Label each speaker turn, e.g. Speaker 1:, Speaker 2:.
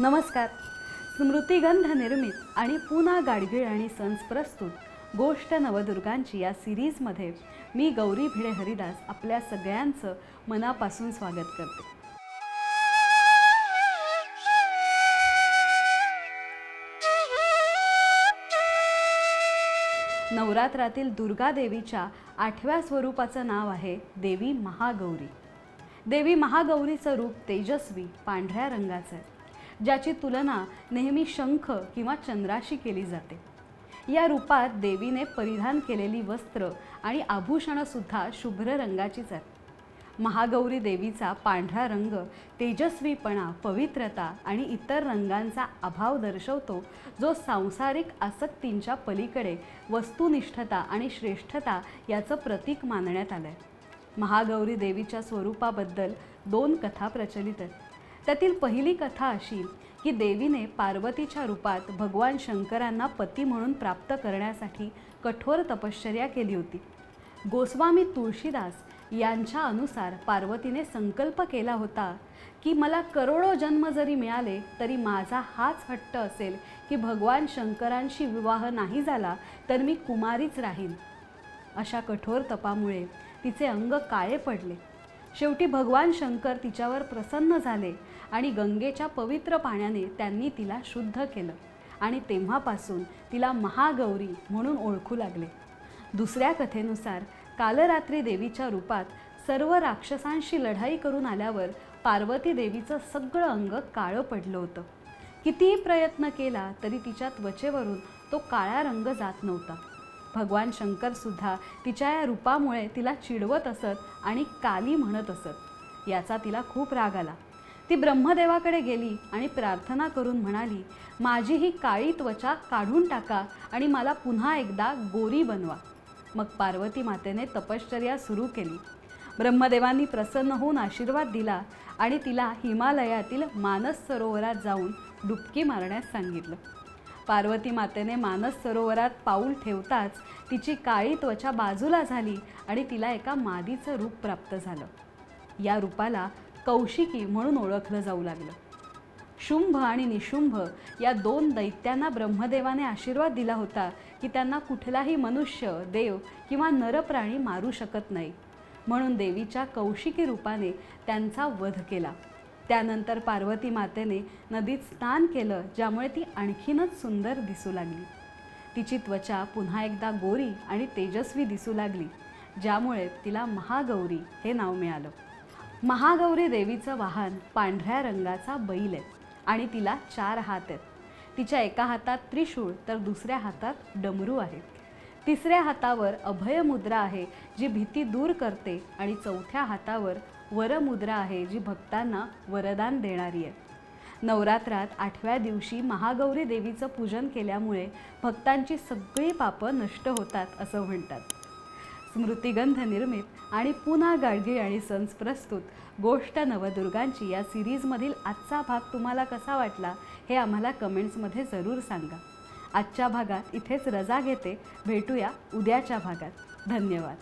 Speaker 1: नमस्कार. स्मृतिगंध निर्मित आणि पुन्हा गाडगीळ आणि सन्स प्रस्तुत गोष्ट नवदुर्गांची या सिरीजमध्ये मी गौरी भिडे हरिदास आपल्या सगळ्यांचं मनापासून स्वागत करते. नवरात्रातील दुर्गा देवीच्या आठव्या स्वरूपाचं नाव आहे देवी महागौरी. देवी महागौरीचं रूप तेजस्वी पांढऱ्या रंगाचं आहे. ज्याची तुलना नेहमी शंख किंवा चंद्राशी केली जाते. या रूपात देवीने परिधान केलेली वस्त्र आणि आभूषणंसुद्धा शुभ्र रंगाचीच आहेत. महागौरी देवीचा पांढरा रंग तेजस्वीपणा पवित्रता आणि इतर रंगांचा अभाव दर्शवतो जो सांसारिक आसक्तींच्या पलीकडे वस्तुनिष्ठता आणि श्रेष्ठता याचं प्रतीक मानण्यात आलं आहे महागौरी देवीच्या स्वरूपाबद्दल दोन कथा प्रचलित आहेत. त्यातील पहिली कथा अशी की देवीने पार्वतीच्या रूपात भगवान शंकरांना पती म्हणून प्राप्त करण्यासाठी कठोर तपश्चर्या केली होती. गोस्वामी तुळशीदास यांच्या अनुसार पार्वतीने संकल्प केला होता की मला करोडो जन्म जरी मिळाले तरी माझा हाच हट्ट असेल की भगवान शंकरांशी विवाह नाही झाला तर मी कुमारीच राहीन. अशा कठोर तपामुळे तिचे अंग काळे पडले. शेवटी भगवान शंकर तिच्यावर प्रसन्न झाले आणि गंगेच्या पवित्र पाण्याने त्यांनी तिला शुद्ध केलं आणि तेव्हापासून तिला महागौरी म्हणून ओळखू लागले. दुसऱ्या कथेनुसार कालरात्री देवीच्या रूपात सर्व राक्षसांशी लढाई करून आल्यावर पार्वती देवीचं सगळं अंग काळं पडलं होतं. कितीही प्रयत्न केला तरी तिच्या त्वचेवरून तो काळा रंग जात नव्हता. भगवान शंकरसुद्धा तिच्या या रूपामुळे तिला चिडवत असत आणि काली म्हणत असत. याचा तिला खूप राग आला. ती ब्रह्मदेवाकडे गेली आणि प्रार्थना करून म्हणाली माझी ही काळी त्वचा काढून टाका आणि मला पुन्हा एकदा गोरी बनवा. मग पार्वती मातेने तपश्चर्या सुरू केली. ब्रह्मदेवांनी प्रसन्न होऊन आशीर्वाद दिला आणि तिला हिमालयातील मानस सरोवरात जाऊन डुबकी मारण्यास सांगितलं. पार्वती मातेने मानस सरोवरात पाऊल ठेवताच तिची काळी त्वचा बाजूला झाली आणि तिला एका मादीचं रूप प्राप्त झालं. या रूपाला कौशिकी म्हणून ओळखलं जाऊ लागलं. शुंभ आणि निशुंभ या दोन दैत्यांना ब्रह्मदेवाने आशीर्वाद दिला होता की त्यांना कुठलाही मनुष्य देव किंवा नरप्राणी मारू शकत नाही. म्हणून देवीच्या कौशिकी रूपाने त्यांचा वध केला. त्यानंतर पार्वती मातेने नदीत स्नान केलं ज्यामुळे ती आणखीनच सुंदर दिसू लागली. तिची त्वचा पुन्हा एकदा गोरी आणि तेजस्वी दिसू लागली ज्यामुळे तिला महागौरी हे नाव मिळालं. महागौरी देवीचं वाहन पांढऱ्या रंगाचा बैल आहे आणि तिला चार हात आहेत. तिच्या एका हातात त्रिशूळ तर दुसऱ्या हातात डमरू आहे. तिसऱ्या हातावर अभयमुद्रा आहे जी भीती दूर करते आणि चौथ्या हातावर वरमुद्रा आहे जी भक्तांना वरदान देणारी आहे. नवरात्रात आठव्या दिवशी महागौरी देवीचं पूजन केल्यामुळे भक्तांची सगळी पापं नष्ट होतात असं म्हणतात. स्मृतिगंध निर्मित आणि पुन्हा गाडगी आणि सन्स प्रस्तुत गोष्ट नवदुर्गांची या सिरीजमधील आजचा भाग तुम्हाला कसा वाटला हे आम्हाला कमेंट्समध्ये जरूर सांगा. आजच्या भागात इथेच रजा घेते. भेटूया उद्याच्या भागात. धन्यवाद.